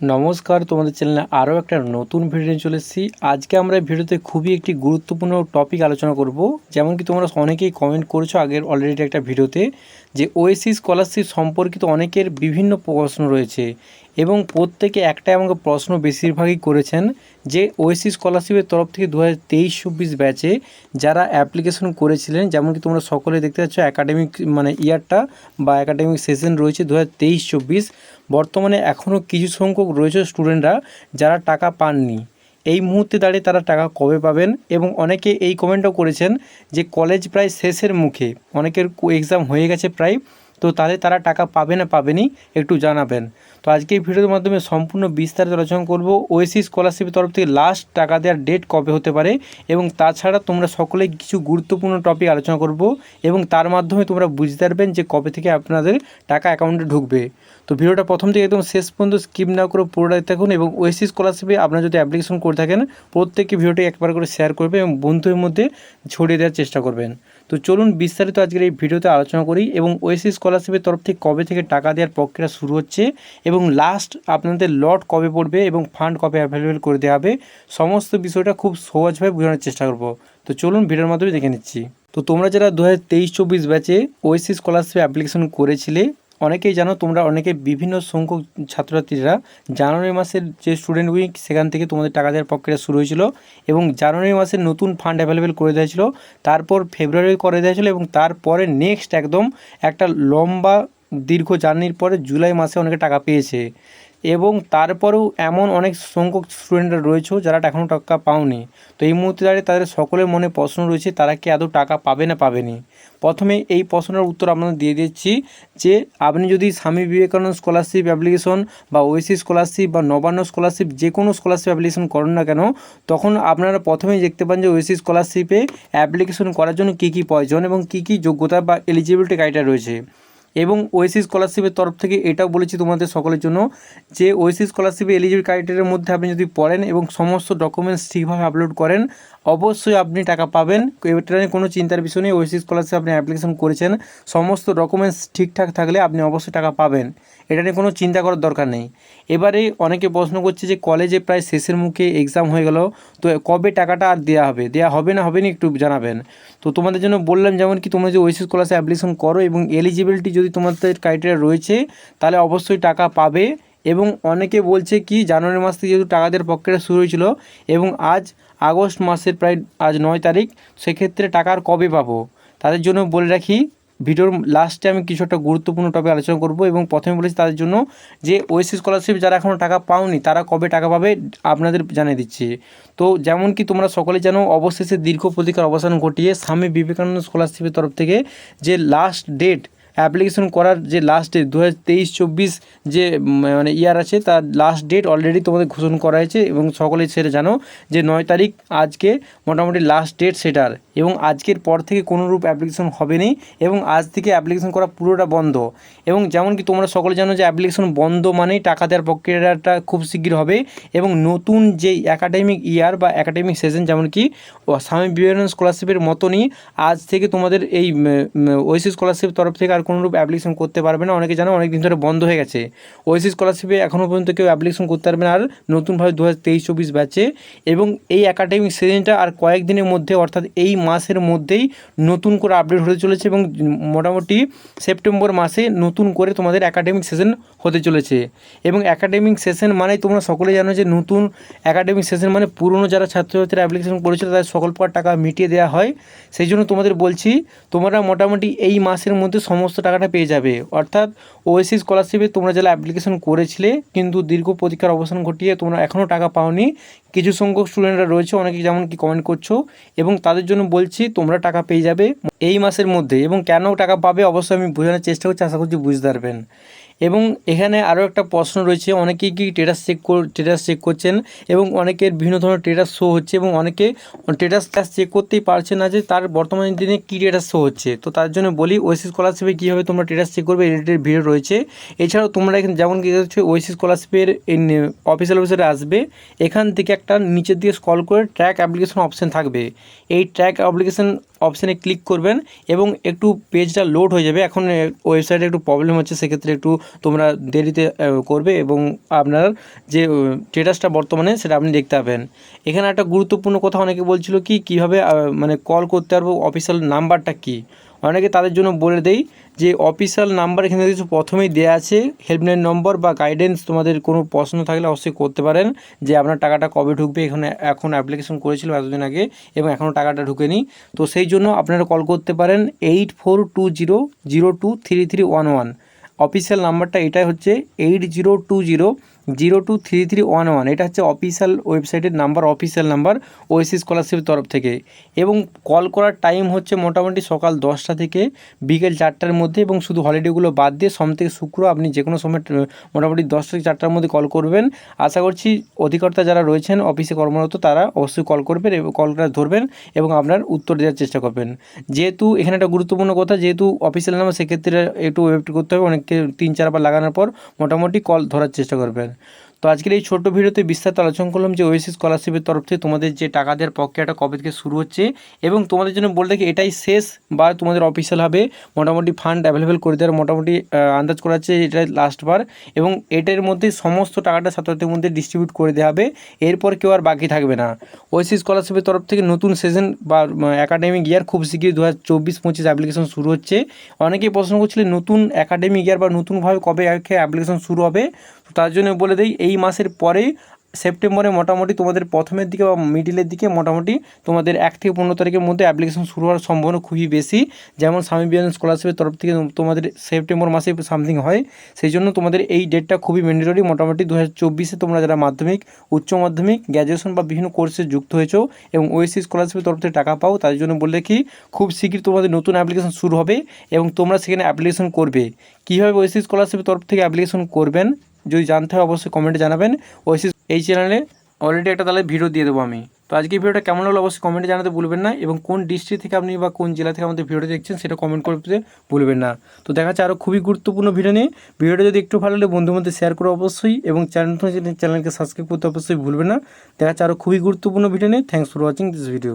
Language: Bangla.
নমস্কার, তোমাদের চ্যানেলে আরও একটা নতুন ভিডিও নিয়ে চলে এসেছি। আজকে আমরা এই ভিডিওতে খুবই একটি গুরুত্বপূর্ণ টপিক আলোচনা করব। যেমন কি তোমরা অনেকেই কমেন্ট করেছ আগের অলরেডি একটা ভিডিওতে যে ওয়েসি স্কলারশিপ সম্পর্কিত অনেকের বিভিন্ন প্রশ্ন রয়েছে। এবং প্রত্যেকে একটা আমাকে প্রশ্ন বেশিরভাগই করেছেন যে ওএসসি স্কলারশিপের তরফ থেকে দু হাজার তেইশ চব্বিশ ব্যাচে যারা অ্যাপ্লিকেশন করেছিলেন যেমন কি তোমরা সকলে দেখতে পাচ্ছ একাডেমিক মানে ইয়ারটা বা একাডেমিক সেশন রয়েছে দু হাজার তেইশ চব্বিশ। বর্তমানে এখনও কিছু সংখ্যক রয়েছে স্টুডেন্টরা যারা টাকা পাননি। এই মুহূর্তে দাঁড়িয়ে তারা টাকা কবে পাবেন এবং অনেকে এই কমেন্টও করেছেন যে কলেজ প্রায় শেষের মুখে, অনেকের এক্সাম হয়ে গেছে প্রায়। তো তাহলে তারা টাকা পাবে না পাবেনি একটু জানাবেন। তো আজকে এই ভিডিওর মাধ্যমে সম্পূর্ণ বিস্তারিত আলোচনা করব ওএসি স্কলারশিপের তরফ থেকে লাস্ট টাকা দেওয়ার ডেট কবে হতে পারে এবং তাছাড়া তোমরা সকলে কিছু গুরুত্বপূর্ণ টপিক আলোচনা করব এবং তার মাধ্যমে তোমরা বুঝতে পারবেন যে কবে থেকে আপনাদের টাকা অ্যাকাউন্টে ঢুকবে। তো ভিডিওটা প্রথম থেকে একদম শেষ পর্যন্ত স্কিপ না করে পুরোটাই থাকুন এবং ওএসি স্কলারশিপে আপনারা যদি অ্যাপ্লিকেশন করে থাকেন, প্রত্যেককে ভিডিওটি একবার করে শেয়ার করবে এবং বন্ধুদের মধ্যে ছড়িয়ে দেওয়ার চেষ্টা করবেন। তো চলুন বিস্তারিত আজকের এই ভিডিওতে আলোচনা করি এবং ওয়েসি স্কলারশিপের তরফ থেকে কবে থেকে টাকা দেওয়ার প্রক্রিয়া শুরু হচ্ছে এবং লাস্ট আপনাদের লট কবে পড়বে এবং ফান্ড কবে অ্যাভেলেবেল করে দেওয়া হবে, সমস্ত বিষয়টা খুব সহজভাবে বোঝানোর চেষ্টা করব। তো চলুন ভিডিওর মাধ্যমে দেখে নিচ্ছি। তো তোমরা যারা দু হাজার তেইশ চব্বিশ ব্যাচে ওয়েসি স্কলারশিপ অ্যাপ্লিকেশন করেছিলে অনেকেই জানো, তোমরা অনেকে বিভিন্ন সংখ্যক ছাত্রছাত্রীরা জানুয়ারি মাসের যে স্টুডেন্ট উইক সেখান থেকে তোমাদের টাকা দেওয়ার প্রক্রিয়া শুরু হয়েছিল এবং জানুয়ারি মাসে নতুন ফান্ড অ্যাভেলেবেল করে দেওয়া তারপর ফেব্রুয়ারি করে দেওয়া এবং তারপরে নেক্সট একদম একটা লম্বা, দীর্ঘ জার্নির পরে জুলাই মাসে অনেকে টাকা পেয়েছে। এবং তারপরেও এমন অনেক সংখ্যক স্টুডেন্টরা রয়েছে যারা এখনও টাকা পাওনি। তো এই মুহূর্তে দাঁড়িয়ে তাদের সকলের মনে প্রশ্ন রয়েছে, তারা কি আদৌ টাকা পাবে না পাবেনি? প্রথমে এই প্রশ্নের উত্তর আপনাদের দিয়ে দিচ্ছি যে, আপনি যদি স্বামী বিবেকানন্দ স্কলারশিপ অ্যাপ্লিকেশন বা ওয়েসি স্কলারশিপ বা নবান্ন স্কলারশিপ যে কোনো স্কলারশিপ অ্যাপ্লিকেশন করেন না কেন, তখন আপনারা প্রথমেই দেখতে পান যে ওয়েসি স্কলারশিপে অ্যাপ্লিকেশন করার জন্য কী কী প্রয়োজন এবং কী কী যোগ্যতা বা এলিজিবিলিটি ক্রাইটেরিয়া রয়েছে। এবং ওয়েসি স্কলারশিপের তরফ থেকে এটাও বলেছি তোমাদের সকলের জন্য যে ওয়েসি স্কলারশিপে এলিজিবল ক্রাইটেরিয়ার মধ্যে আপনি যদি পড়েন এবং সমস্ত ডকুমেন্টস ঠিকভাবে আপলোড করেন, অবশ্যই আপনি টাকা পাবেন। এটা নিয়ে কোনো চিন্তার বিষয় নেই। ওয়েসি স্কলারশিপ আপনি অ্যাপ্লিকেশন করেছেন, সমস্ত ডকুমেন্টস ঠিকঠাক থাকলে আপনি অবশ্যই টাকা পাবেন। এটা নিয়ে কোনো চিন্তা করার দরকার নেই। এবারে অনেকে প্রশ্ন করছে যে কলেজে প্রায় শেষের মুখে এক্সাম হয়ে গেল, তো কবে টাকাটা আর দেওয়া হবে? দেওয়া হবে না হবে না একটু জানাবেন। তো তোমাদের জন্য বললাম যেমন কি তোমরা যে ওয়েসি স্কলারশিপ অ্যাপ্লিকেশন করো এবং এলিজিবিলিটি যদি তোমাদের ক্রাইটেরিয়া রয়েছে, তাহলে অবশ্যই টাকা পাবে এবং অনেকে বলছে কি জানুয়ারি মাস থেকে যেহেতু টাকা দেওয়ার প্রক্রিয়া শুরু হয়েছিল এবং আজ আগস্ট মাসের প্রায় আজ নয় তারিখ, সেক্ষেত্রে টাকার কবে পাবো? তাদের জন্য বলে রাখি ভিডিওর লাস্টে আমি কিছু একটা গুরুত্বপূর্ণ টপিক আলোচনা করব এবং প্রথমে বলেছি তাদের জন্য যে ওয়েসি স্কলারশিপ যারা এখনও টাকা পাওনি, তারা কবে টাকা পাবে আপনাদের জানিয়ে দিচ্ছে। তো যেমন কি তোমরা সকলে জানো, অবশেষে দীর্ঘ প্রতিকার অবসান ঘটিয়ে স্বামী বিবেকানন্দ স্কলারশিপের তরফ থেকে যে লাস্ট ডেট অ্যাপ্লিকেশন করার যে লাস্ট ডেট দু যে মানে ইয়ার আছে, তার লাস্ট ডেট অলরেডি তোমাদের ঘোষণা করা হয়েছে এবং সকলেই সেটা জানো যে নয় তারিখ আজকে মোটামুটি লাস্ট ডেট সেটার এবং আজকের পর থেকে কোনো রূপ অ্যাপ্লিকেশন হবে নি এবং আজ থেকে অ্যাপ্লিকেশন করা পুরোটা বন্ধ। এবং যেমন কি তোমরা সকলে জানো যে অ্যাপ্লিকেশন বন্ধ মানেই টাকা দেওয়ার প্রক্রিয়াটা খুব শীঘ্র হবে এবং নতুন যে একাডেমিক ইয়ার বা একাডেমিক সেশন যেমন কি স্বামী বিবেকানন্দ স্কলারশিপের মতনই আজ থেকে তোমাদের এই ওয়েসি স্কলারশিপ তরফ থেকে আর কোনোরূপ অ্যাপ্লিকেশন করতে পারবে না। অনেকে জানো অনেক দিন ধরে বন্ধ হয়ে গেছে। ওয়েসি স্কলারশিপে এখনও পর্যন্ত কেউ অ্যাপ্লিকেশন করতে পারবে না। আর নতুনভাবে দু হাজার তেইশ চব্বিশ ব্যাচে এবং এই একাডেমিক সিজনটা আর কয়েকদিনের মধ্যে, অর্থাৎ এই মাসের মধ্যেই নতুন করে আপডেট হতে চলেছে এবং মোটামুটি সেপ্টেম্বর মাসে নতুন করে তোমাদের একাডেমিক সেশন হতে চলেছে। এবং একাডেমিক সেশন মানে তোমরা সকলে জানো যে নতুন একাডেমিক সেশন মানে পুরনো যারা ছাত্রছাত্রীরা অ্যাপ্লিকেশন করেছিল, তাদের সকল প্রকার টাকা মিটিয়ে দেওয়া হয়। সেই জন্য তোমাদের বলছি, তোমরা মোটামুটি এই মাসের মধ্যে সমস্ত টাকাটা পেয়ে যাবে। অর্থাৎ ওএসি স্কলারশিপে তোমরা যারা অ্যাপ্লিকেশন করেছিলে, কিন্তু দীর্ঘ প্রতীক্ষার অবসান ঘটিয়ে তোমরা এখনও টাকা পাওনি। কিছু সংখ্যক স্টুডেন্টরা রয়েছে, অনেকে যেমন কি কমেন্ট করছ, এবং তাদের জন্য বলছি তোমরা টাকা পেয়ে যাবে। এই মাসের মধ্যে, এবং কেন টাকা পাবে অবশ্যই আমি বোঝানোর চেষ্টা করছি, আশা করছি বুঝতে পারবেন। এবং এখানে আরও একটা প্রশ্ন রয়েছে অনেকেই কি টেটাস চেক টেটাস চেক করছেন? এবং অনেকের বিভিন্ন ধরনের টেটাস শো হচ্ছে এবং অনেকে টেটাস ক্লাস চেক করতেই পারছে না যে তার বর্তমান দিনে কী টেটাস শো হচ্ছে। তো তার জন্য বলি ওয়েসি স্কলারশিপে কীভাবে তোমরা টেটাস চেক করবে রিলেটেড ভিডিও রয়েছে। এছাড়াও তোমরা এখানে যেমন কী হচ্ছে ওয়েসি স্কলারশিপের অফিসিয়াল অফিসারে আসবে। এখান থেকে একটা নিচের দিকে স্কল করে ট্র্যাক অ্যাপ্লিকেশন অপশান থাকবে। এই ট্র্যাক অ্যাপ্লিকেশন অপশানে ক্লিক করবেন এবং একটু পেজটা লোড হয়ে যাবে। এখন ওয়েবসাইটে একটু প্রবলেম হচ্ছে, সেক্ষেত্রে একটু তোমরা দেরিতে করবে এবং আপনার যে স্টেটাসটা বর্তমানে, সেটা আপনি দেখতে পাবেন। এখানে একটা গুরুত্বপূর্ণ কথা অনেকে বলছিল কি, কীভাবে মানে কল করতে পারব অফিসিয়াল নাম্বারটা কী? অনেকে তাদের জন্য বলে দেই যে অফিসিয়াল নাম্বার এখানে কিছু প্রথমেই দেওয়া আছে হেল্পলাইন নম্বর বা গাইডেন্স তোমাদের কোনো প্রশ্ন থাকলে অবশ্যই করতে পারেন যে আপনার টাকাটা কবে ঢুকবে, এখানে এখন অ্যাপ্লিকেশন করেছিল এতদিন আগে এবং এখনও টাকাটা ঢুকেনি। তো সেই জন্য আপনারা কল করতে পারেন eight four two zero zero two three three one one official নাম্বারটা এটাই হচ্ছে eight zero two zero zero two three three one one, এটা হচ্ছে অফিসিয়াল ওয়েবসাইটের নাম্বার অফিসিয়াল নাম্বার ওএসি স্কলারশিপের তরফ থেকে। এবং কল করার টাইম হচ্ছে মোটামুটি সকাল দশটা থেকে বিকেল চারটার মধ্যে এবং শুধু হলিডেগুলো বাদ দিয়ে সোম থেকে শুক্র আপনি যে কোনো সময় মোটামুটি দশটা থেকে চারটার মধ্যে কল করবেন। আশা করছি অধিকর্তা যারা রয়েছেন অফিসে কর্মরত, তারা অবশ্যই কল করবেন এবং কলটা ধরবেন এবং আপনার উত্তর দেওয়ার চেষ্টা করবেন। যেহেতু এখানে একটা গুরুত্বপূর্ণ কথা, যেহেতু অফিসিয়াল নাম্বার সেক্ষেত্রে একটু ওয়েট করতে হবে। অনেককে তিন, চারবার লাগানোর পর মোটামুটি কল ধরার চেষ্টা করবেন। তো আজকের এই ছোট্ট ভিডিওতে বিস্তারিত আলোচনা করলাম যে ওয়েসি স্কলারশিপের তরফ থেকে তোমাদের যে টাকা দেওয়ার প্রক্রিয়াটা কবে থেকে শুরু হচ্ছে এবং তোমাদের জন্য বলতে কি এটাই শেষ বা তোমাদের অফিসিয়াল হবে। মোটামুটি ফান্ড অ্যাভেলেবেল করে দেওয়ার মোটামুটি আন্দাজ করা যাচ্ছে এটাই লাস্টবার এবং এটার মধ্যে সমস্ত টাকাটা সাতাতের মধ্যে ডিস্ট্রিবিউট করে দেওয়া হবে। এরপর কেউ আর বাকি থাকবে না। ওয়েসি স্কলারশিপের তরফ থেকে নতুন সেশন বা একাডেমিক ইয়ার খুব শীঘ্রই দু হাজার চব্বিশ পঁচিশ অ্যাপ্লিকেশন শুরু হচ্ছে। অনেকেই প্রশ্ন করছিলেন নতুন একাডেমিক ইয়ার বা নতুনভাবে কবে অ্যাপ্লিকেশন শুরু হবে। তার জন্য বলে দিই, এই মাসের পরেই সেপ্টেম্বরে মোটামুটি তোমাদের প্রথমের দিকে বা মিডিলের দিকে মোটামুটি তোমাদের এক থেকে পনেরো তারিখের মধ্যে অ্যাপ্লিকেশন শুরু হওয়ার সম্ভাবনা খুবই বেশি। যেমন স্বামী বিবেকানন্দ স্কলারশিপের তরফ থেকে তোমাদের সেপ্টেম্বর মাসে সামথিং হয়। সেই জন্য তোমাদের এই ডেটটা খুবই ম্যান্ডেটরি মোটামুটি দু হাজার তোমরা যারা মাধ্যমিক, উচ্চ মাধ্যমিক গ্র্যাজুয়েশন বা বিভিন্ন কোর্সে যুক্ত হয়েছো এবং ওএসসি স্কলারশিপের তরফ থেকে টাকা পাও, তার জন্য বললে কি খুব শীঘ্রই তোমাদের নতুন অ্যাপ্লিকেশন শুরু হবে এবং তোমরা সেখানে অ্যাপ্লিকেশন করবে। কীভাবে ওএসসি স্কলারশিপের তরফ থেকে অ্যাপ্লিকেশন করবেন? যদি জানতে হয় অবশ্যই কমেন্টে জানাবেন। ওএসসি এই চ্যানেলে অলরেডি একটা তাহলে ভিডিও দিয়ে দেবো আমি। তো আজকে ভিডিওটা কেমন লাগল অবশ্যই কমেন্টে জানাতে ভুলবেন না এবং কোন ডিস্ট্রিক্ট থেকে আপনি বা কোন জেলা থেকে আমাদের ভিডিওটা দেখছেন সেটা কমেন্ট করতে ভুলবেন না। তো দেখা যাচ্ছে আরও খুবই গুরুত্বপূর্ণ ভিডিও নিয়ে। ভিডিওটা যদি একটু ভালো লাগে বন্ধুর মধ্যে শেয়ার করো অবশ্যই এবং চ্যানেল চ্যানেলকে সাবস্ক্রাইব করতে অবশ্যই ভুলবেন না। দেখা যাচ্ছে আরও খুবই গুরুত্বপূর্ণ ভিডিও নিয়ে। Thanks for watching this video